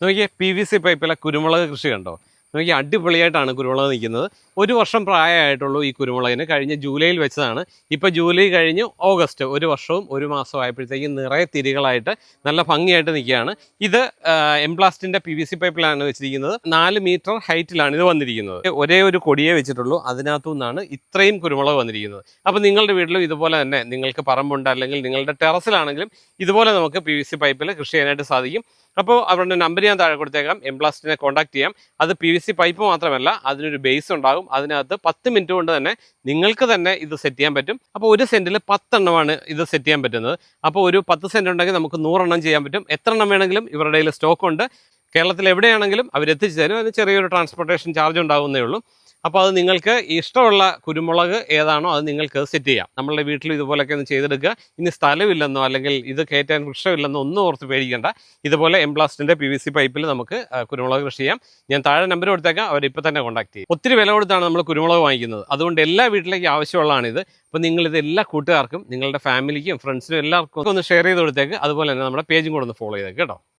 നോക്കിയേ P V C പൈപ്പിലെ കുരുമുളക് കൃഷി കണ്ടോ നോക്കിയേ അടിപൊളിയായിട്ടാണ് കുരുമുളക് നിൽക്കുന്നത്. ഒരു വർഷം പ്രായമായിട്ടുള്ളൂ ഈ കുരുമുളകിന്. കഴിഞ്ഞ ജൂലൈയിൽ വെച്ചതാണ്. ഇപ്പോൾ ജൂലൈ കഴിഞ്ഞ് ഓഗസ്റ്റ് ഒരു വർഷവും ഒരു മാസവും ആയപ്പോഴത്തേക്കും നിറയെ തിരികളായിട്ട് നല്ല ഭംഗിയായിട്ട് നിൽക്കുകയാണ്. ഇത് എംപ്ലാസ്റ്റിന്റെ പി വി സി പൈപ്പിലാണ് വെച്ചിരിക്കുന്നത്. നാല് മീറ്റർ ഹൈറ്റിലാണ് ഇത് വന്നിരിക്കുന്നത്. ഒരേ ഒരു കൊടിയേ വെച്ചിട്ടുള്ളൂ. അതിനകത്തു നിന്നാണ് ഇത്രയും കുരുമുളക് വന്നിരിക്കുന്നത്. അപ്പോൾ നിങ്ങളുടെ വീട്ടിലും ഇതുപോലെ തന്നെ നിങ്ങൾക്ക് പറമ്പുണ്ട് അല്ലെങ്കിൽ നിങ്ങളുടെ ടെറസിലാണെങ്കിലും ഇതുപോലെ നമുക്ക് പി വി സി പൈപ്പിൽ കൃഷി ചെയ്യാനായിട്ട് സാധിക്കും. അപ്പോൾ അവരുടെ നമ്പർ ഞാൻ താഴെ കൊടുത്തേക്കാം. എംപ്ലാസ്റ്റിനെ കോൺടാക്ട് ചെയ്യാം. അത് പി വി സി പൈപ്പ് മാത്രമല്ല അതിനൊരു ബേസ് ഉണ്ടാകും. അതിനകത്ത് പത്ത് മിനിറ്റ് കൊണ്ട് തന്നെ നിങ്ങൾക്ക് തന്നെ ഇത് സെറ്റ് ചെയ്യാൻ പറ്റും. അപ്പോൾ ഒരു സെന്റിൽ പത്തെണ്ണമാണ് ഇത് സെറ്റ് ചെയ്യാൻ പറ്റുന്നത്. അപ്പോൾ ഒരു പത്ത് സെന്റ് ഉണ്ടെങ്കിൽ നമുക്ക് നൂറെണ്ണം ചെയ്യാൻ പറ്റും. എത്ര എണ്ണം വേണമെങ്കിലും ഇവരുടെ സ്റ്റോക്ക് ഉണ്ട്. കേരളത്തിൽ എവിടെയാണെങ്കിലും അവരെത്തിച്ചു തരും. അതിന് ചെറിയൊരു ട്രാൻസ്പോർട്ടേഷൻ ചാർജ് ഉണ്ടാകുന്നേ ഉള്ളൂ. അപ്പോൾ അത് നിങ്ങൾക്ക് ഇഷ്ടമുള്ള കുരുമുളക് ഏതാണോ അത് നിങ്ങൾക്ക് സെറ്റ് ചെയ്യാം. നമ്മളുടെ വീട്ടിൽ ഇതുപോലൊക്കെ ഒന്ന് ചെയ്തെടുക്കുക. ഇനി സ്ഥലമില്ലെന്നോ അല്ലെങ്കിൽ ഇത് കയറ്റാൻ വൃക്ഷമില്ലെന്നോ ഒന്നും ഓർത്ത് പേടിക്കേണ്ട. ഇതുപോലെ എംപ്ലാസ്റ്റിന്റെ പി വി സി പൈപ്പിൽ നമുക്ക് കുരുമുളക് കൃഷി ചെയ്യാം. ഞാൻ താഴെ നമ്പർ കൊടുത്തേക്കാം. അവർ ഇപ്പോൾ തന്നെ കോൺടാക്ട് ചെയ്യും. ഒത്തിരി വില കൊടുത്താണ് നമ്മൾ കുരുമുളക് വാങ്ങിക്കുന്നത്. അതുകൊണ്ട് എല്ലാ വീട്ടിലേക്കും ആവശ്യമുള്ളതാണിത്. അപ്പോൾ നിങ്ങളിത് എല്ലാ കൂട്ടുകാർക്കും നിങ്ങളുടെ ഫാമിലിക്കും ഫ്രണ്ട്സിനും എല്ലാവർക്കും ഒന്ന് ഷെയർ ചെയ്ത് കൊടുത്തേക്ക്. അതുപോലെ തന്നെ നമ്മുടെ പേജും കൂടെ ഒന്ന് ഫോളോ ചെയ്തേക്ക് കേട്ടോ.